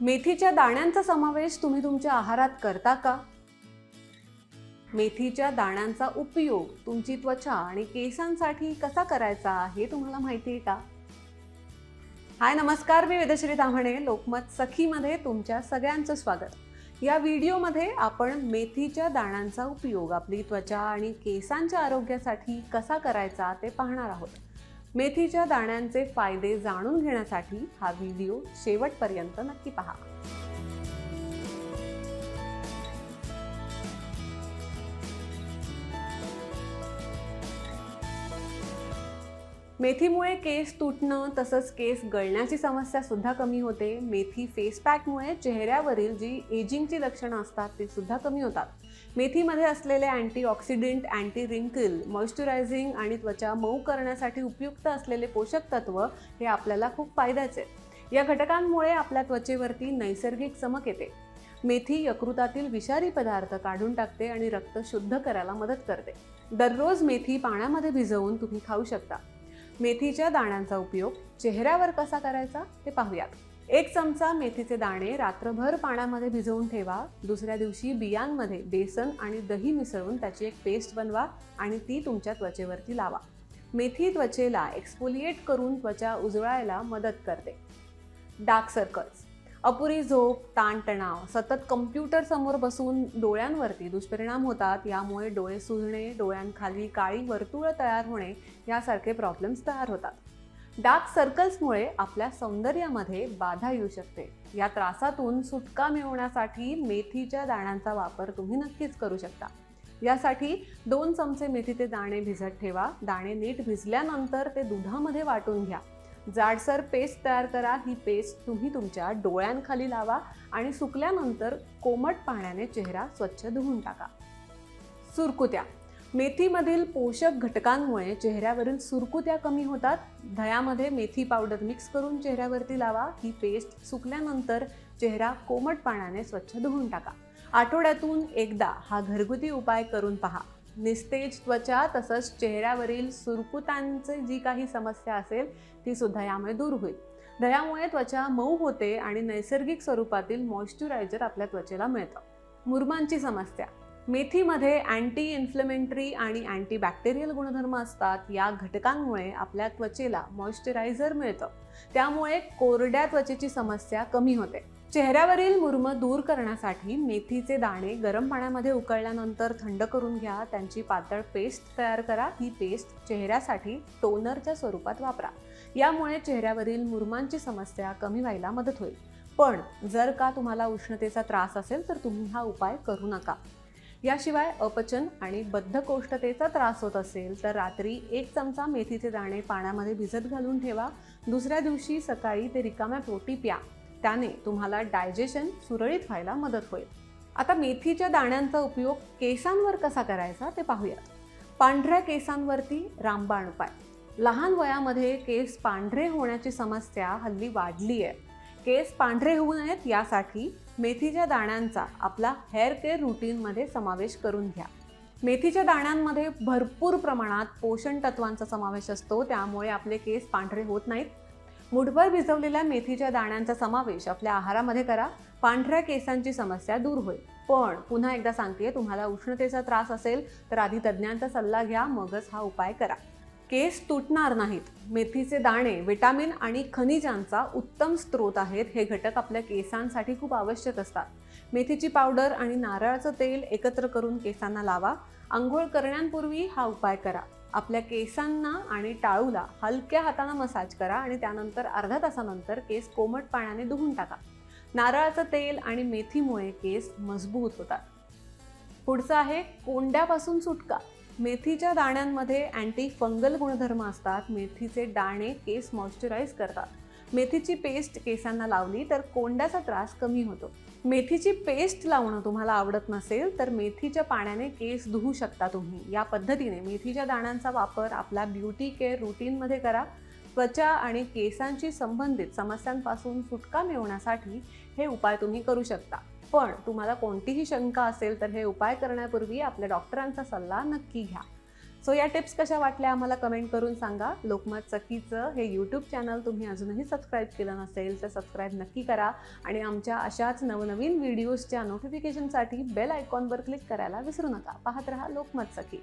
मेथीच्या दाण्यांचा समावेश तुम्ही तुमच्या आहारात करता का? मेथीच्या दाण्यांचा उपयोग तुमची त्वचा आणि केसांसाठी कसा करायचा हे तुम्हाला माहिती आहे का? हाय नमस्कार. मी वेदश्री ताम्हणे लोकमत सखीमध्ये तुमच्या सगळ्यांचं स्वागत. या व्हिडिओमध्ये आपण मेथीच्या दाण्यांचा उपयोग आपली त्वचा आणि केसांच्या आरोग्यासाठी कसा करायचा ते पाहणार आहोत. मेथीच्या दाण्यांचे फायदे जाणून घेण्यासाठी हा व्हिडिओ शेवटपर्यंत नक्की पहा. मेथीमुळे केस तुटणं तसंच केस गळण्याची समस्या सुद्धा कमी होते. मेथी फेस पॅकमुळे चेहऱ्यावरील जी एजिंगची लक्षणं असतात ती सुद्धा कमी होतात. मेथीमध्ये असलेले अँटीऑक्सिडंट अँटी रिंकल मॉइश्चरायझिंग आणि त्वचा मऊ करण्यासाठी उपयुक्त असलेले पोषक तत्व हे आपल्याला खूप फायद्याचे. या घटकांमुळे आपल्या त्वचेवरती नैसर्गिक चमक येते. मेथी यकृतातील विषारी पदार्थ काढून टाकते आणि रक्त शुद्ध करायला मदत करते. दररोज मेथी पाण्यामध्ये भिजवून तुम्ही खाऊ शकता. मेथीच्या दाण्यांचा उपयोग चेहऱ्यावर कसा करायचा ते पाहूयात. एक चमचा मेथीचे दाणे रात्रभर पाण्यामध्ये भिजवून ठेवा. दुसऱ्या दिवशी बियांमध्ये बेसन आणि दही मिसळून त्याची एक पेस्ट बनवा आणि ती तुमच्या त्वचेवरती लावा. मेथी त्वचेला एक्सफोलिएट करून त्वचा उजळायला मदत करते. Dark circles. अपुरी झोप ताणतणाव सतत कम्प्युटर समोर बसून डोळ्यांवरती दुष्परिणाम होतात. यामुळे डोळे सुजणे डोळ्यांखाली काळी वर्तुळं तयार होणे यासारखे प्रॉब्लेम्स तयार होतात. डार्क सर्कल्समुळे आपल्या सौंदर्यामध्ये बाधा येऊ शकते. या त्रासातून सुटका मिळवण्यासाठी मेथीच्या दाण्यांचा वापर तुम्ही नक्कीच करू शकता. यासाठी दोन चमचे मेथीचे दाणे भिजत ठेवा. दाणे नीट भिजल्यानंतर ते दुधामध्ये वाटून घ्या. जाडसर पेस्ट तयार करा. ही पेस्ट तुम्ही तुमच्या डोळ्यांखाली लावा आणि सुकल्यानंतर कोमट पाण्याने चेहरा स्वच्छ धुवून टाका. सुरकुत्या. मेथीमधील पोषक घटकांमुळे चेहऱ्यावरील सुरकुत्या कमी होतात. दह्यामध्ये मेथी पावडर मिक्स करून चेहऱ्यावरती लावा. ही पेस्ट सुकल्यानंतर चेहरा कोमट पाण्याने स्वच्छ धुवून टाका. आठवड्यातून एकदा हा घरगुती उपाय करून पहा. निस्तेज त्वचा तसंच चेहऱ्यावरील सुरकुतांची जी काही समस्या असेल ती सुद्धा यामुळे दूर होईल. दह्यामुळे त्वचा मऊ होते आणि नैसर्गिक स्वरूपातील मॉइश्चरायझर आपल्या त्वचेला मिळतं. मुरमांची समस्या. मेथीमध्ये अँटी इन्फ्लेमेंटरी आणि अँटीबॅक्टेरियल गुणधर्म असतात. या घटकांमुळे आपल्या त्वचेला मॉइश्चरायझर मिळतं. त्यामुळे कोरड्या त्वचेची समस्या कमी होते. चेहऱ्यावरील मुरम दूर करण्यासाठी मेथीचे दाणे गरम पाण्यामध्ये उकळल्यानंतर थंड करून घ्या. त्यांची पातळ पेस्ट तयार करा. ही पेस्ट चेहऱ्यासाठी टोनरच्या स्वरूपात वापरा. यामुळे चेहऱ्यावरील मुरमांची समस्या कमी व्हायला मदत होईल. पण जर का तुम्हाला उष्णतेचा त्रास असेल तर तुम्ही हा उपाय करू नका. याशिवाय अपचन आणि बद्धकोष्ठतेचा त्रास होत असेल तर रात्री एक चमचा मेथीचे दाणे पाण्यामध्ये भिजत घालून ठेवा. दुसऱ्या दिवशी सकाळी ते रिकाम्या पोटी प्या. त्याने तुम्हाला डायजेशन सुरळीत व्हायला मदत होईल. आता मेथीच्या दाण्यांचा उपयोग केसांवर कसा करायचा ते पाहूयात पांढऱ्या केसांवरती रामबाण उपाय. लहान वयामध्ये केस पांढरे होण्याची समस्या हल्ली वाढली आहे. केस पांढरे होऊ नयेत यासाठी मेथीच्या दाण्यांचा आपला हेअर केअर रुटीनमध्ये समावेश करून घ्या. मेथीच्या दाण्यांमध्ये भरपूर प्रमाणात पोषण तत्वांचा समावेश असतो त्यामुळे आपले केस पांढरे होत नाहीत. मुठभर भिजवलेल्या मेथीच्या दाण्यांचा समावेश आपल्या आहारामध्ये करा. पांढऱ्या केसांची समस्या दूर होईल. पण पुन्हा एकदा सांगते तुम्हाला उष्णतेचा त्रास असेल तर आधी तज्ज्ञांचा सल्ला घ्या मगच हा उपाय करा. केस तुटणार नाहीत. मेथीचे दाणे विटामिन आणि खनिजांचा उत्तम स्रोत आहेत. हे घटक आपल्या केसांसाठी खूप आवश्यक असतात. मेथीची पावडर आणि नारळाचं तेल एकत्र करून केसांना लावा. आंघोळ करण्यापूर्वी हा उपाय करा. आपल्या केसांना आणि टाळूला हलक्या हाताने मसाज करा आणि त्यानंतर अर्धा तासानंतर केस कोमट पाण्याने धुवून टाका. नारळाचं तेल आणि मेथीमुळे केस मजबूत होतात. पुढचं आहे कोंड्यापासून सुटका. मेथीच्या दाण्यांमध्ये अँटी फंगल गुणधर्म असतात. मेथीचे दाणे केस मॉइश्चराईज करतात. मेथीची पेस्ट केसांना लावली तर कोंड्याचा त्रास कमी होतो. मेथीची पेस्ट लावणं तुम्हाला आवडत नसेल तर मेथीच्या पाण्याने केस धुवू शकता तुम्ही. या पद्धतीने मेथीच्या दाण्यांचा वापर आपला ब्युटी केअर रुटीनमध्ये करा. त्वचा आणि केसांशी संबंधित समस्यांपासून सुटका मिळवण्यासाठी हे उपाय तुम्ही करू शकता. पण तुम्हाला कोणतीही शंका असेल तर हे उपाय करण्यापूर्वी आपल्या डॉक्टरांचा सल्ला नक्की घ्या. सो या टिप्स कशा वाटल्या आम्हाला कमेंट करून सांगा. लोकमत चकीचं हे यूट्यूब चॅनल तुम्ही अजूनही सबस्क्राईब केलं नसेल तर सबस्क्राईब नक्की करा. आणि आमच्या अशाच नवनवीन व्हिडिओजच्या नोटिफिकेशनसाठी बेल आयकॉनवर क्लिक करायला विसरू नका. पाहत रहा लोकमत सखी.